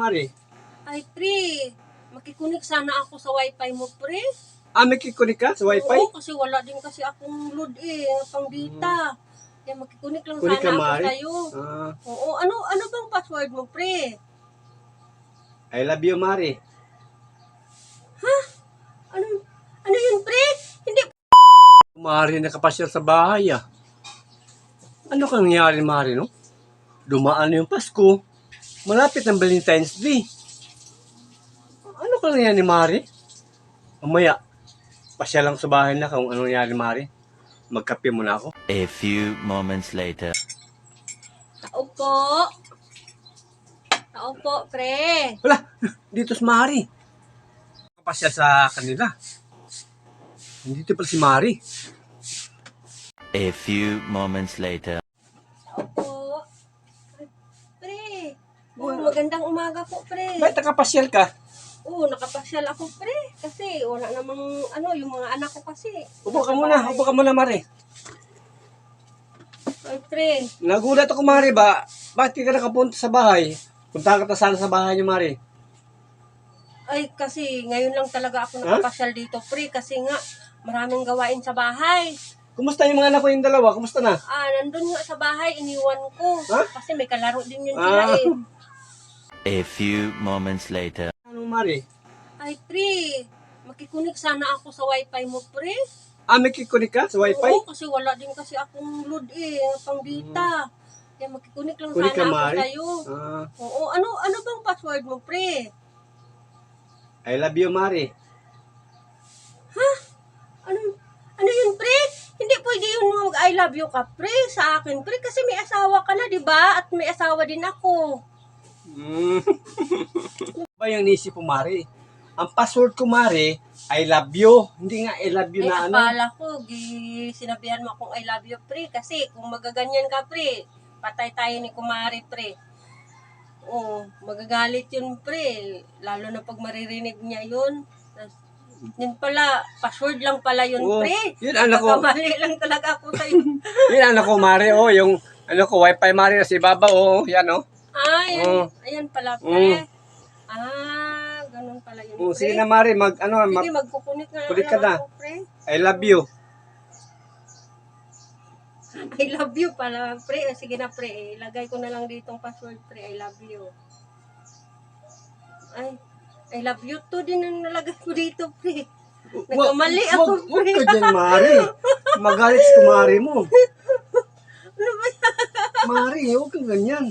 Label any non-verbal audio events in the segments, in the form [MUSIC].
Mari? Ay, pre, makikunik sana ako sa wifi mo, pre. Ah, may kikunik ka sa wifi? Oo, kasi wala din kasi akong load eh, pang data. Kaya makikunik lang Kunik ka, sana ako Mari? sa'yo. Ah, Oo, ano ano bang password mo, pre? I love you, Mari. Ano ano yun, pre? Hindi Mari, nakapasyal sa bahay ah. Ano kang nangyari, Mari, no? Dumaan na yung Pasko. Malapit ang Valentine's Day. Ano kang nangyari, Mari? Mamaya, pasyal lang sa bahay na kung ano nangyari, Mari. Magkape muna ako. A few moments later. Tao po. Tao po, pre. Wala, dito si Mari. Kapasyal sa kanila. Nandito pala si Mari. A few moments later. Magandang umaga po, pre. Bakit nakapasyal ka? Oo, nakapasyal ako, pre. Kasi wala namang, ano, yung mga anak ko kasi. Upo ka muna, upo ka muna, Mari. Ay, pre. Nagulat ako, Mari, ba? Bakit di ka nakapunta sa bahay? Punta ka ta sana sa bahay niyo, Mari. Ay, kasi ngayon lang talaga ako nakapasyal dito, pre. Kasi nga, maraming gawain sa bahay. Kumusta yung mga anak ko yung dalawa? Kumusta na? Ah, nandun nga sa bahay, iniwan ko. Ha? Kasi may kalaro din yun sila Ah. eh. [LAUGHS] A few moments later. Ano, Mari? Ay, pre. Makikunik sana ako sa wifi mo, pre. Ah, may kikunik ka sa wifi? Oo, kasi wala din kasi akong load eh, pang data. Kaya makikunik lang Kunik sana ka, ako Mari? sa'yo. Ah, Oo, ano ano bang password mo, pre? I love you, Mari. Ano ano yun, pre? Hindi pwede yun mag I love you ka, pre, sa akin, pre. Kasi may asawa ka na, di ba? At may asawa din ako. Mm. ba yung nisip mo, Mari? Ang password ko, Mari, I love you. Hindi nga I love you Ay, na ano. akala ko, gi, sinabihan mo akong I love you, pre. Kasi kung magaganyan ka, pre, patay tayo ni Kumari, pre. Oo, magagalit yun, pre. Lalo na pag maririnig niya yun. Tas, Yun pala, password lang pala yun, Oo, pre. yun, anak ko. Nagkamali lang talaga ako sa'yo. [LAUGHS] Yan, ano ko, Mari, oh, yung, ano ko, wifi, Mari, nasa ibaba, oh, yan, oh. yan, Oo. ayan pala, pre. Ah, ganun pala yun, Oh, pre. sige na, Mari, mag, ano, mag, Sige, magkukunik na Kunik ka lang na. ako, pre. I love you. [LAUGHS] I love you pala, pre. O, Sige na, pre. Ilagay ko na lang ditong password, pre. I love you. Ay, I love you to din ang nalagay ko dito, pre. Nagkamali Wag- ako, wag- Wag pre. ka dyan, Mari. Magalit si Kumari mo. [LAUGHS] Ano ba yan? Mari, huwag kang ganyan.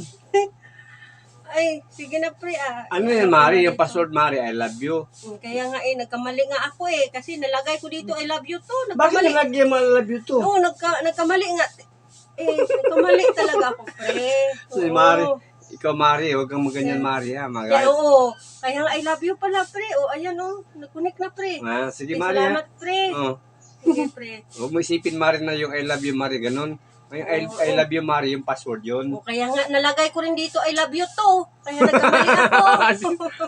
Sige na, pre. Ah. Ano yan, Mari? Yung password, Mari, I love you. Hmm, Kaya nga eh, nagkamali nga ako eh. Kasi nalagay ko dito, I love you to. Bakit Nagkamali. nalagyan mo I love you to? Oo, nagka, nagkamali nga. Eh, nagkamali talaga ako, pre. [LAUGHS] Si Oo. Mari, ikaw, Mari, huwag kang maganyan, Mari, ha? Kaya Magalit. oo. Kaya nga, I love you pala, pre. O, ayan o. Nagkunik na, pre. Ah, sige, Ay, Mari, ha? salamat, pre. Oh. Sige, pre. [LAUGHS] Huwag mo isipin, Mari, na yung I love you, Mari, ganun. Yung I, I love you, Mari, yung password yun. O, kaya nga, nalagay ko rin dito, I love you to. Kaya nagkamali ako. [LAUGHS]